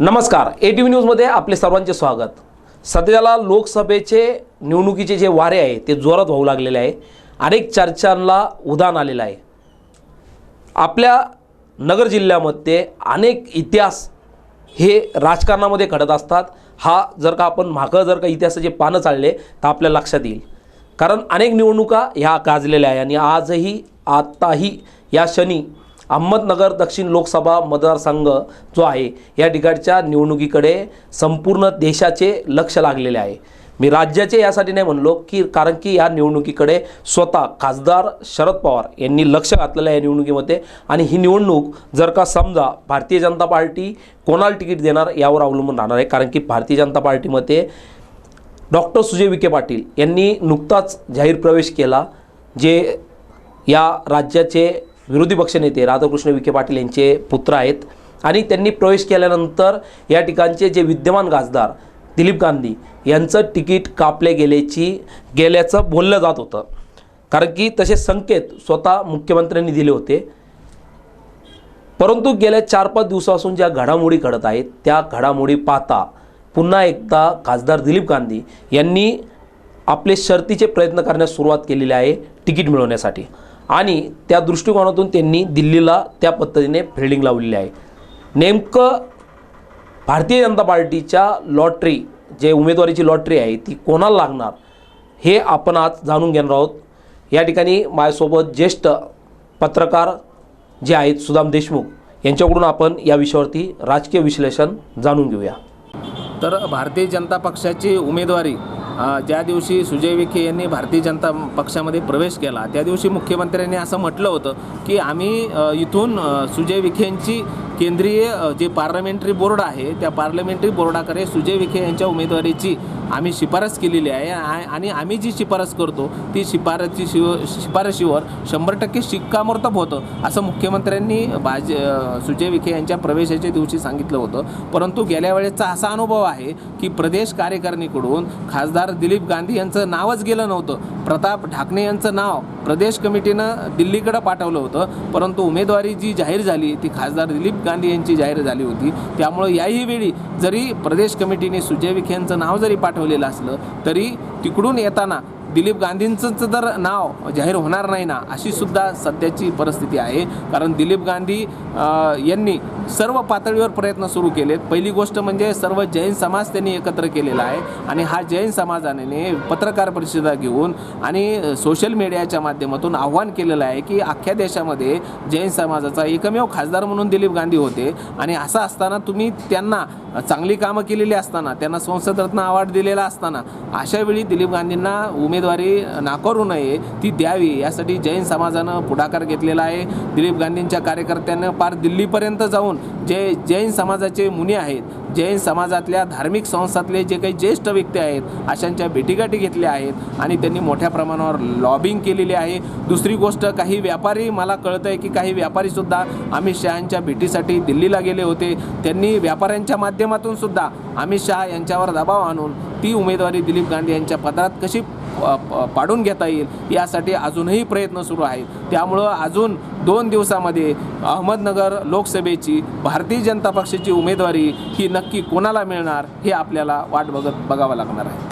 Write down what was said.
नमस्कार A T V न्यूजमध्ये आपले सर्वांचे स्वागत. सध्याला लोकसभेचे निवडणुकीचे जे वारे आहे ते जोरात वाहू लागलेले आहे. अनेक चर्चांना उदान आलेलं आहे. आपल्या नगर जिल्ह्यामध्ये अनेक इतिहास हे राजकारणामध्ये घडत असतात. हा जर का आपण मागं जर का इतिहासाचे पानं चालले तर आपल्या लक्षात येईल. कारण अनेक निवडणुका ह्या गाजलेल्या आहे आणि आजही आत्ताही या क्षणी अहमदनगर दक्षिण लोकसभा मतदारसंघ जो आहे या ठिकाणच्या निवडणुकीकडे संपूर्ण देशाचे लक्ष लागलेले आहे. मी राज्याचे यासाठी नाही म्हणलो की कारण की या निवडणुकीकडे स्वतः खासदार शरद पवार यांनी लक्ष घातलेलं आहे या निवडणुकीमध्ये. आणि ही निवडणूक जर का समजा भारतीय जनता पार्टी कोणाला तिकीट देणार यावर अवलंबून राहणार आहे कारण की भारतीय जनता पार्टीमध्ये डॉक्टर सुजय विखे पाटील यांनी नुकताच जाहीर प्रवेश केला जे या राज्याचे विरोधी पक्षनेते राधाकृष्ण विखे पाटील यांचे पुत्र आहेत. आणि त्यांनी प्रवेश केल्यानंतर या ठिकाणचे जे विद्यमान खासदार दिलीप गांधी यांचं तिकीट कापले गेल्याची गेल्याचं बोललं जात होतं. कारण की तसे संकेत स्वतः मुख्यमंत्र्यांनी दिले होते. परंतु गेल्या चार पाच दिवसापासून ज्या घडामोडी घडत आहेत त्या घडामोडी पाहता पुन्हा एकदा खासदार दिलीप गांधी यांनी आपले शर्तीचे प्रयत्न करण्यास सुरुवात केलेली आहे तिकीट मिळवण्यासाठी. आणि त्या दृष्टिकोनातून त्यांनी दिल्लीला त्या पद्धतीने फिल्डिंग लावलेली आहे. नेमकं भारतीय जनता पार्टीच्या लॉटरी जे उमेदवारीची लॉटरी आहे ती कोणाला लागणार? हे आपण आज जाणून घेणार आहोत. या ठिकाणी माझ्यासोबत ज्येष्ठ पत्रकार जे आहेत सुदाम देशमुख यांच्याकडून आपण या विषयावरती राजकीय विश्लेषण जाणून घेऊया. तर भारतीय जनता पक्षाची उमेदवारी ज्या दिवशी सुजय विखे यांनी भारतीय जनता पक्षामध्ये प्रवेश केला त्या दिवशी मुख्यमंत्र्यांनी असं म्हटलं होतं की आम्ही इथून सुजय विखेंची केंद्रीय जे पार्लमेंटरी बोर्ड आहे त्या पार्लमेंटरी बोर्डाकडे सुजय विखे यांच्या उमेदवारीची आम्ही शिफारस केलेली आहे. आणि आम्ही जी शिफारस करतो ती शिफारसची शिव शिफारशीवर शंभर टक्के शिक्कामोर्तब होतं असं मुख्यमंत्र्यांनी बाज सुजय विखे यांच्या प्रवेशाच्या दिवशी सांगितलं होतं. परंतु गेल्या वेळेचा असा अनुभव आहे की प्रदेश कार्यकारिणीकडून खासदार दिलीप गांधी यांचं नावच गेलं नव्हतं. प्रताप ढाकणे यांचं नाव प्रदेश कमिटीनं दिल्लीकडं पाठवलं होतं परंतु उमेदवारी जी जाहीर झाली ती खासदार दिलीप गांधी यांची जाहीर झाली होती. त्यामुळं याही वेळी जरी प्रदेश कमिटीने सुजय विखे यांचं नाव जरी पाठवलेलं असलं तरी तिकडून येताना दिलीप गांधींचंच जर नाव जाहीर होणार नाही ना अशी सुद्धा सध्याची परिस्थिती आहे. कारण दिलीप गांधी यांनी सर्व पातळीवर प्रयत्न सुरू केलेत. पहिली गोष्ट म्हणजे सर्व जैन समाज त्यांनी एकत्र केलेला आहे. आणि हा जैन समाजाने पत्रकार परिषदा घेऊन आणि सोशल मीडियाच्या माध्यमातून आव्हान केलेलं आहे की अख्ख्या देशामध्ये जैन समाजाचा एकमेव खासदार म्हणून दिलीप गांधी होते. आणि असं असताना तुम्ही त्यांना चांगली कामं केलेली असताना त्यांना संसदरत्न अवॉर्ड दिलेला असताना अशा वेळी दिलीप गांधींना उमेदवार नाकारू नये ती द्यावी. यासाठी जैन समाजानं पुढाकार घेतलेला आहे. दिलीप गांधींच्या कार्यकर्त्यांना पार दिल्लीपर्यंत जाऊन जे जैन समाजाचे मुनी आहेत जैन समाजातल्या धार्मिक संस्थातले जे काही ज्येष्ठ व्यक्ती आहेत अशांच्या भेटीगाठी घेतल्या आहेत आणि त्यांनी मोठ्या प्रमाणावर लॉबिंग केलेली आहे. दुसरी गोष्ट काही व्यापारी मला कळतं आहे की काही व्यापारीसुद्धा अमित शहांच्या भेटीसाठी दिल्लीला गेले होते. त्यांनी व्यापाऱ्यांच्या माध्यमातून सुद्धा अमित शहा यांच्यावर दबाव आणून ती उमेदवारी दिलीप गांधी यांच्या पदरात कशी पाडून घेता येईल यासाठी अजूनही प्रयत्न सुरू आहेत. त्यामुळं अजून दोन दिवसामध्ये अहमदनगर लोकसभेची भारतीय जनता पक्षाची उमेदवारी ही नक्की कोणाला मिळणार हे आपल्याला वाट बघत बघावं लागणार आहे.